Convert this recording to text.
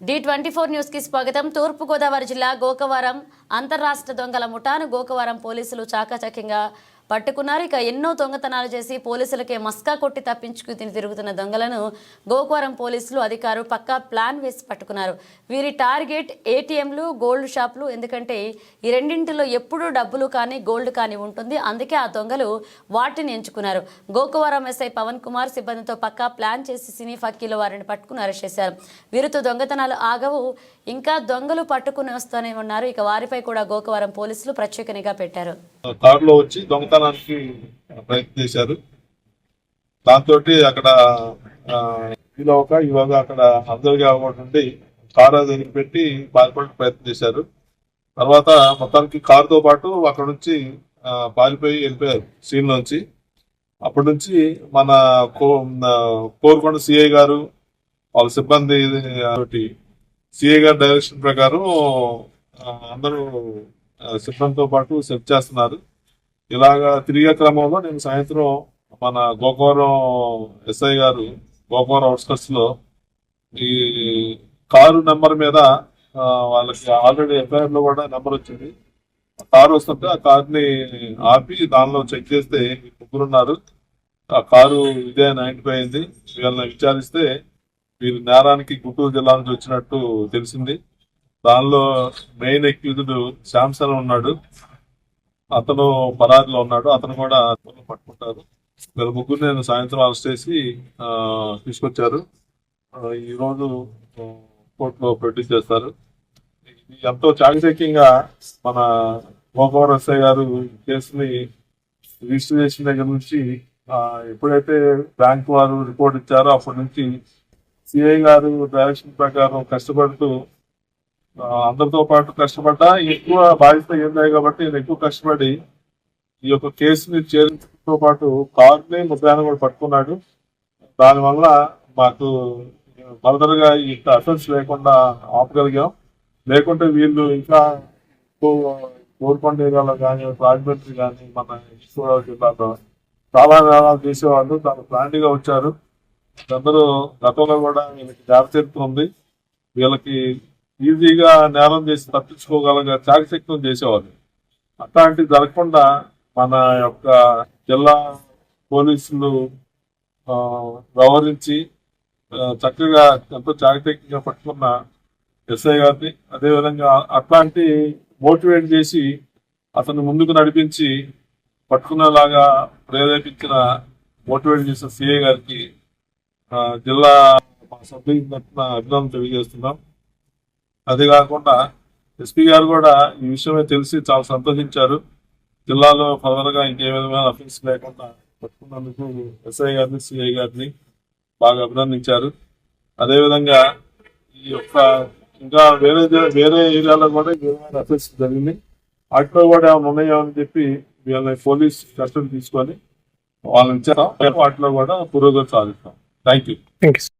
D twenty four న్యూస్కి స్వాగతం. తూర్పుగోదావరి జిల్లా గోకవరం అంతర్రాష్ట్ర దొంగల ముఠాను గోకవరం పోలీసులు చాకచక్యంగా పట్టుకున్నారు. ఇక ఎన్నో దొంగతనాలు చేసి పోలీసులకే మస్కా కొట్టి తప్పించుకు తిని తిరుగుతున్న దొంగలను గోకవరం పోలీసులు అధికారులు పక్కా ప్లాన్ వేసి పట్టుకున్నారు. వీరి టార్గెట్ ఏటీఎంలు గోల్డ్ షాపులు. ఎందుకంటే ఈ రెండింటిలో ఎప్పుడూ డబ్బులు కానీ గోల్డ్ కానీ ఉంటుంది. అందుకే ఆ దొంగలు వాటిని ఎంచుకున్నారు. గోకవరం ఎస్ఐ పవన్ కుమార్ సిబ్బందితో పక్కా ప్లాన్ చేసి సినీ ఫక్కీలో వారిని పట్టుకుని అరెస్ట్ చేశారు. వీరితో దొంగతనాలు ఆగవు. ఇంకా దొంగలు పట్టుకుని వస్తూనే ఉన్నారు. ఇక వారిపై కూడా గోకవరం పోలీసులు ప్రత్యేక నిఘా పెట్టారు. కారులో వచ్చి దొంగతనానికి ప్రయత్నం చేశారు దాంతో అక్కడ ఈలోగా ఈలోగా అక్కడ అబ్జర్వ్ కాకుండా కారు అది పెట్టి పారిపోవడానికి ప్రయత్నం చేశారు తర్వాత మొత్తానికి కారుతో పాటు అక్కడ నుంచి పారిపోయి వెళ్ళిపోయారు సీన్ నుంచి అప్పటి నుంచి మన కో కోరుకొండ సిఐ గారు వాళ్ళ సిబ్బంది సిఐ గారి డైరెక్షన్ ప్రకారం అందరూ ఆ, పాటు సెట్ చేస్తున్నారు. ఇలాగా తిరిగే క్రమంలో నేను సాయంత్రం మన గోకవరం ఎస్ఐ గారు గోకవరం అవుట్స్కట్స్లో ఈ కారు నెంబర్ మీద వాళ్ళకి ఆల్రెడీ ఎఫ్ఐఆర్లో కూడా నెంబర్ వచ్చింది. కారు వస్తుంటే ఆ కారుని ఆపి దానిలో చెక్ చేస్తే ముగ్గురున్నారు ముగ్గురు ఉన్నారు. ఆ కారు ఇదే ఐడెంటిఫై అయింది. వీళ్ళని విచారిస్తే వీరు నేరానికి గుంటూరు జిల్లా నుంచి వచ్చినట్టు తెలిసింది. దానిలో మెయిన్ ఎక్యూజ్డ్ శాంసన్ ఉన్నాడు. అతను పరారిలో ఉన్నాడు. అతను కూడా పట్టుకుంటారు. వీళ్ళ ముగ్గురు నేను సాయంత్రం అరెస్ట్ చేసి ఆ, తీసుకొచ్చారు. ఈరోజు ఈ రోజు కోర్టులో ప్రొడ్యూస్ చేస్తారు. ఎంతో చాకచక్యంగా మన గోకవరం ఎస్ఐ గారు ఈ కేసుని రిజిస్టర్ చేసిన దగ్గర నుంచి ఎప్పుడైతే బ్యాంక్ వారు రిపోర్ట్ ఇచ్చారో అప్పటి నుంచి సిఐ గారు డైరెక్షన్ ప్రకారం కష్టపడుతూ అందరితో పాటు కష్టపడ్డా ఎక్కువ బాధ్యత ఏందాయి కాబట్టి నేను ఎక్కువ కష్టపడి ఈ యొక్క కేసుని చేరించడంతో పాటు కార్ని ముద్దాన్ని కూడా పట్టుకున్నాడు. దానివల్ల మాకు ఫర్దర్గా ఈ అఫెన్స్ లేకుండా ఆపగలిగాం. లేకుంటే వీళ్ళు ఇంకా ఎక్కువ కోరుకొండ కానీ రాజమండ్రి కానీ మన ఈస్ట్ గోదావరి జిల్లాలో చాలా నేరాలు చేసేవాళ్ళు తను ప్లాంట్గా వచ్చారు. అందరూ గతంలో కూడా వీళ్ళకి జాగ్రత్త ఉంది. వీళ్ళకి ఈజీగా నేరం చేసి తప్పించుకోగలగా చాకచక్యం చేసేవాళ్ళు. అట్లాంటివి జరగకుండా మన యొక్క జిల్లా పోలీసులు వ్యవహరించి చక్కగా ఎంతో చాకచక్యంగా పట్టుకున్న ఎస్ఐ గారిని అదేవిధంగా అట్లాంటి మోటివేట్ చేసి అతను ముందుకు నడిపించి పట్టుకునేలాగా ప్రేరేపించిన మోటివేట్ చేసిన సిఐ గారికి జిల్లా మా సభ్యుల తరఫున అభినందన తెలియజేస్తున్నాం. అదే కాకుండా ఎస్పీ గారు కూడా ఈ విషయమే తెలిసి చాలా సంతోషించారు. జిల్లాలో ఫర్దర్గా ఇంకే విధమైన అఫెన్స్ లేకుండా పట్టుకున్నందుకు ఎస్ఐ గారిని సిఐ గారిని బాగా అభినందించారు. అదేవిధంగా ఈ యొక్క ఇంకా వేరే వేరే ఏరియాలో కూడా ఈ విధమైన అఫెన్స్ జరిగింది. వాటిలో కూడా ఏమైనా ఉన్నాయో అని చెప్పి వీళ్ళని పోలీస్ కస్టడీ తీసుకొని వాళ్ళని ఇచ్చాం వాటిలో కూడా పురోగతి సాధిస్తాం. Thank you thank you